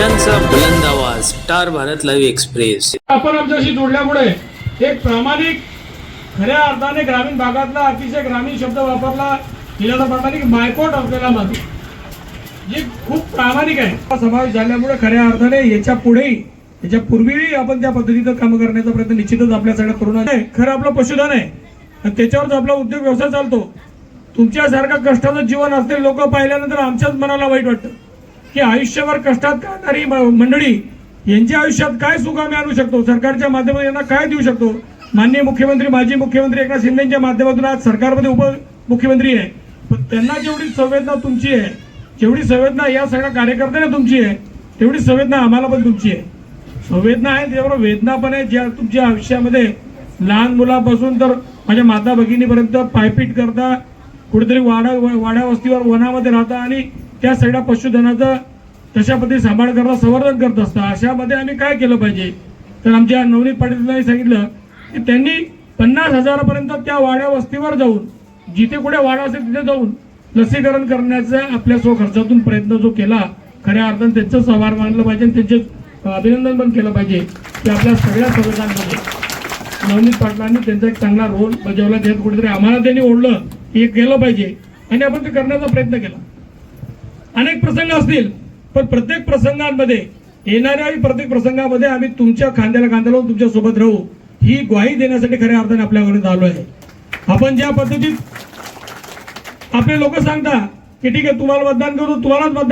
त्यांचा बुलंद आवाज स्टार भारत लाईव्ह एक्सप्रेस. आपण आमच्याशी जोडल्यामुळे एक प्रामाणिक खऱ्या अर्थाने ग्रामीण भागातला अतिशय ग्रामीण शब्द वापरला गेल्याचा प्रामाणिक मायकोट असलेला माणूस जे खूप प्रामाणिक आहे. समावेश झाल्यामुळे खऱ्या अर्थाने याच्या पुढेही याच्या पूर्वीही आपण त्या पद्धतीचं काम करण्याचा प्रयत्न निश्चितच आपल्या सगळ्या करून आहे खरं आपलं पशुधन आहे आणि त्याच्यावरच आपला उद्योग व्यवसाय चालतो. तुमच्यासारखं कष्टाचं जीवन असलेले लोक पाहिल्यानंतर आमच्याच मनाला वाईट वाटतं. की आयुष्यभर कष्टात करणारी म- मंडळी यांच्या आयुष्यात काय सुख आम्ही आणू शकतो? सरकारच्या माध्यमातून यांना काय देऊ शकतो? माननीय मुख्यमंत्री माजी मुख्यमंत्री एकनाथ शिंदेच्या माध्यमातून आज सरकारमध्ये उपमुख्यमंत्री आहे. पण त्यांना जेवढी संवेदना तुमची आहे जेवढी संवेदना या सगळ्या कार्यकर्त्यांना तुमची आहे तेवढी संवेदना आम्हाला पण तुमची आहे. संवेदना आहे त्याबरोबर वेदना पण आहे ज्या तुमच्या आयुष्यामध्ये लहान मुलापासून तर माझ्या माता भगिनीपर्यंत पायपीट करता कुठेतरी वाडा वाड्या वस्तीवर वनामध्ये राहता आणि त्या सगळ्या पशुधनाचा तशा पद्धती सांभाळ करता संवर्धन करत असता अशामध्ये आम्ही काय केलं पाहिजे? तर आमच्या नवनीत पाटील सांगितलं की त्यांनी पन्नास हजारापर्यंत त्या वाड्या वस्तीवर जाऊन जिथे कुठे वाडा असेल तिथे जाऊन लसीकरण करण्याचा आपल्या स्वखर्चातून प्रयत्न जो केला खऱ्या अर्थाने त्यांचं सहभाग मानलं पाहिजे आणि त्यांचे अभिनंदन पण केलं पाहिजे की आपल्या सगळ्या सदस्यांमध्ये नवनीत पाटलांनी त्यांचा एक चांगला रोल बजावला. त्यात कुठेतरी आम्हाला त्यांनी ओढलं की हे केलं पाहिजे आणि आपण ते करण्याचा प्रयत्न केला. अनेक प्रसंग असतील पण प्रत्येक प्रसंगांमध्ये येणाऱ्या प्रत्येक प्रसंगामध्ये आम्ही तुमच्या खांद्याला खांद्याला लावून तुमच्यासोबत राहू. ही ग्वाही देण्यासाठी खऱ्या अर्थाने आपल्याकडे आलो आहे. आपण ज्या पद्धतीत आपले लोक सांगता की ठीक आहे तुम्हाला मतदान करू तुम्हालाच मतदान